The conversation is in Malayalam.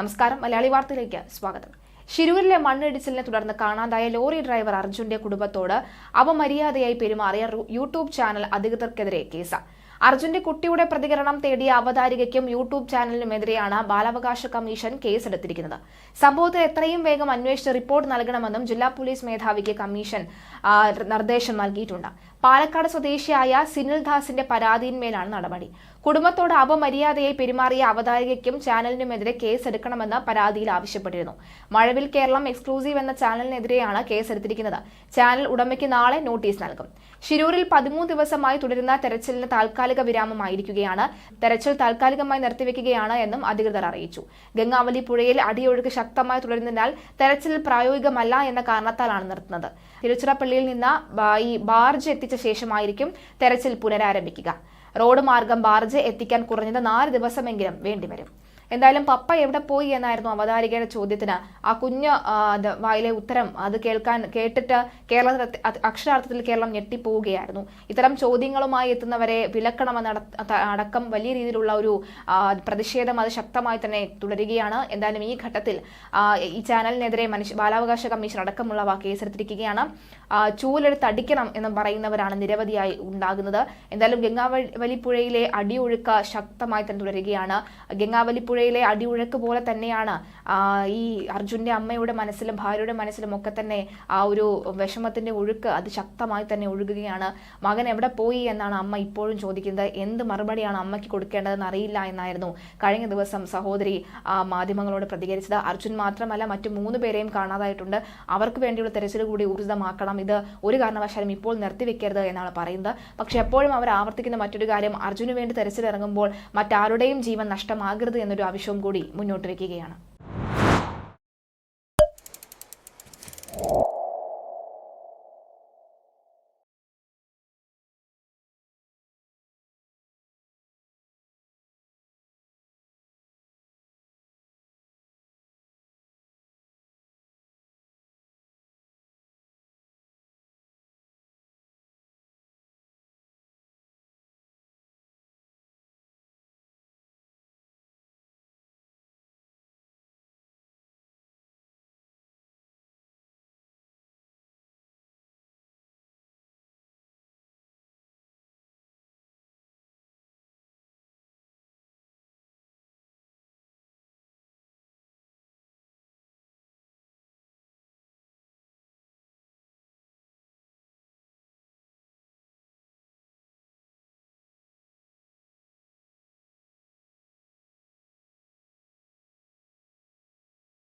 നമസ്കാരം മലയാളി വാർത്തയിലേക്ക് സ്വാഗതം. ശിരൂരിലെ മണ്ണിടിച്ചിലിനെ തുടർന്ന് കാണാതായ ലോറി ഡ്രൈവർ അർജുന്റെ കുടുംബത്തോട് അപമര്യാദയായി പെരുമാറിയ യൂട്യൂബ് ചാനൽ അധികൃതർക്കെതിരെ കേസ്. അർജുന്റെ കുട്ടിയുടെ പ്രതികരണം തേടിയ അവതാരികയ്ക്കും യൂട്യൂബ് ചാനലിനുമെതിരെയാണ് ബാലാവകാശ കമ്മീഷൻ കേസെടുത്തിരിക്കുന്നത്. സംഭവത്തിൽ എത്രയും വേഗം അന്വേഷിച്ച് റിപ്പോർട്ട് നൽകണമെന്നും ജില്ലാ പോലീസ് മേധാവിക്ക് കമ്മീഷൻ നിർദ്ദേശം നൽകിയിട്ടുണ്ട്. പാലക്കാട് സ്വദേശിയായ സിനിൽ ദാസിന്റെ പരാതിയിന്മേലാണ് നടപടി. കുടുംബത്തോട് അപമര്യാദയായി പെരുമാറിയ അവതാരികയ്ക്കും ചാനലിനുമെതിരെ കേസെടുക്കണമെന്ന് പരാതിയിൽ ആവശ്യപ്പെട്ടിരുന്നു. മഴവിൽ കേരളം എക്സ്ക്ലൂസീവ് എന്ന ചാനലിനെതിരെയാണ് കേസെടുത്തിരിക്കുന്നത്. ചാനൽ ഉടമയ്ക്ക് നാളെ നോട്ടീസ് നൽകും. ശിരൂരിൽ പതിമൂന്ന് ദിവസമായി തുടരുന്ന തെരച്ചിലിന് താൽക്കാലിക വിരാമമായിരിക്കുകയാണ്. തെരച്ചിൽ താൽക്കാലികമായി നിർത്തിവെക്കുകയാണ് എന്നും അധികൃതർ അറിയിച്ചു. ഗംഗാവലി പുഴയിൽ അടിയൊഴുക്ക് ശക്തമായി തുടരുന്നതിനാൽ തെരച്ചിൽ പ്രായോഗികമല്ല എന്ന കാരണത്താലാണ് നിർത്തുന്നത്. തിരുച്ചിറപ്പള്ളിയിൽ നിന്ന് ഈ ബാർജ് എത്തിച്ച ശേഷമായിരിക്കും തെരച്ചിൽ പുനരാരംഭിക്കുക. റോഡ് മാർഗം ബാർജ് എത്തിക്കാൻ കുറഞ്ഞത് നാല് ദിവസമെങ്കിലും വേണ്ടിവരും. എന്തായാലും പപ്പ എവിടെ പോയി എന്നായിരുന്നു അവതാരികയുടെ ചോദ്യത്തിന്. ആ കുഞ്ഞ് വായിലെ ഉത്തരം അത് കേൾക്കാൻ കേട്ടിട്ട് കേരളത്തിൽ അക്ഷരാർത്ഥത്തിൽ കേരളം ഞെട്ടിപ്പോവുകയായിരുന്നു. ഇത്തരം ചോദ്യങ്ങളുമായി എത്തുന്നവരെ വിലക്കണമെന്ന അടക്കം വലിയ രീതിയിലുള്ള ഒരു പ്രതിഷേധം അത് ശക്തമായി തന്നെ തുടരുകയാണ്. എന്തായാലും ഈ ഘട്ടത്തിൽ ഈ ചാനലിനെതിരെ മനുഷ്യ ബാലാവകാശ കമ്മീഷൻ അടക്കമുള്ളവ കേസെടുത്തിരിക്കുകയാണ്. ചൂലെടുത്ത് അടിക്കണം എന്ന് പറയുന്നവരാണ് നിരവധിയായി ഉണ്ടാകുന്നത്. എന്തായാലും ഗംഗാവലി പുഴയിലെ അടിയൊഴുക്ക് ശക്തമായി തന്നെ തുടരുകയാണ്. ഗംഗാവലി പുഴയിലെ അടിയുഴക്ക് പോലെ തന്നെയാണ് ഈ അർജുന്റെ അമ്മയുടെ മനസ്സിലും ഭാര്യയുടെ മനസ്സിലും ഒക്കെ തന്നെ ആ ഒരു വിഷമത്തിന്റെ ഒഴുക്ക് അത് ശക്തമായി തന്നെ ഒഴുകുകയാണ്. മകൻ എവിടെ പോയി എന്നാണ് അമ്മ ഇപ്പോഴും ചോദിക്കുന്നത്. എന്ത് മറുപടിയാണ് അമ്മയ്ക്ക് കൊടുക്കേണ്ടതെന്ന് അറിയില്ല എന്നായിരുന്നു കഴിഞ്ഞ ദിവസം സഹോദരി മാധ്യമങ്ങളോട് പ്രതികരിച്ചത്. അർജുൻ മാത്രമല്ല മറ്റു മൂന്ന് പേരെയും കാണാതായിട്ടുണ്ട്. അവർക്ക് വേണ്ടിയുള്ള തെരച്ചിൽ കൂടി ഊർജിതമാക്കണം. ഇത് ഒരു കാരണവശാലും ഇപ്പോൾ നിർത്തിവെക്കരുത് എന്നാണ് പറയുന്നത്. പക്ഷെ എപ്പോഴും അവർ ആവർത്തിക്കുന്ന മറ്റൊരു കാര്യം അർജുന് വേണ്ടി തെരച്ചിൽ ഇറങ്ങുമ്പോൾ മറ്റാരുടെയും ജീവൻ നഷ്ടമാകരുത് എന്നൊരു ആവശ്യവും കൂടി മുന്നോട്ട് വയ്ക്കുകയാണ്